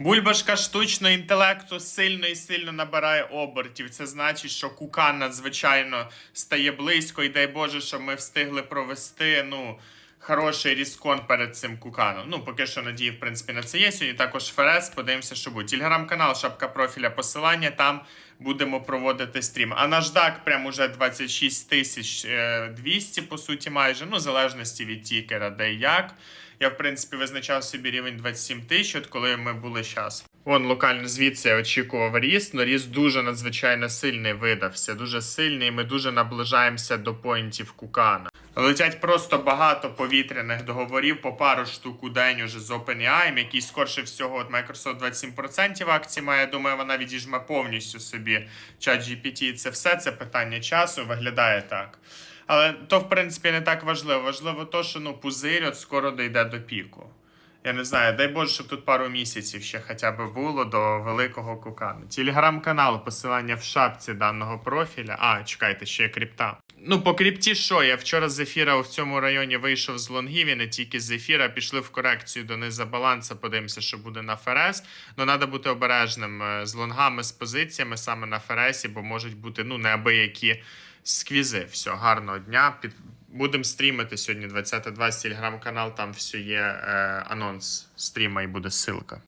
Бульбашка штучного інтелекту сильно і сильно набирає обертів. Це значить, що кукан надзвичайно стає близько, і дай Боже, що ми встигли провести. Ну. Хороший різкон перед цим куканом. Ну, поки що надії, в принципі, на це є. Сьогодні також ФРС. Подивимося, що буде. Телеграм-канал, шапка профіля, посилання. Там будемо проводити стрім. А наждак прям уже 26 тисяч е, 200, по суті, майже. Ну, в залежності від тікера, де як. Я, в принципі, визначав собі рівень 27 тисяч, от коли ми були зараз. Вон локально звідси очікував ріст, але ріст дуже надзвичайно сильний видався. Дуже сильний. і Ми дуже наближаємося до поінтів кукана. Летять просто багато повітряних договорів по пару штук у день уже з OpenAI, який скорше всього от Microsoft 27% акцій має. Я Думаю, вона відіжме повністю собі чат GPT. Це все це питання часу. Виглядає так. Але то, в принципі, не так важливо. Важливо то, що ну, пузир от скоро дійде до піку. Я не знаю, дай Боже, щоб тут пару місяців ще хоча б було до великого кукану. Телеграм-канал, посилання в шапці даного профіля. А, чекайте, ще є крипта. Ну, по крипті що? Я вчора з ефіра в цьому районі вийшов з лонгів і не тільки з ефіра, пішли в корекцію до низа баланса, подивимося, що буде на ФРС. Ну, треба бути обережним е, з лонгами, з позиціями саме на ФРСі, бо можуть бути ну, неабиякі сквізи. Все, гарного дня. Під... Будемо стрімити сьогодні 20.20 телеграм-канал, там все є е, анонс стріма і буде ссылка.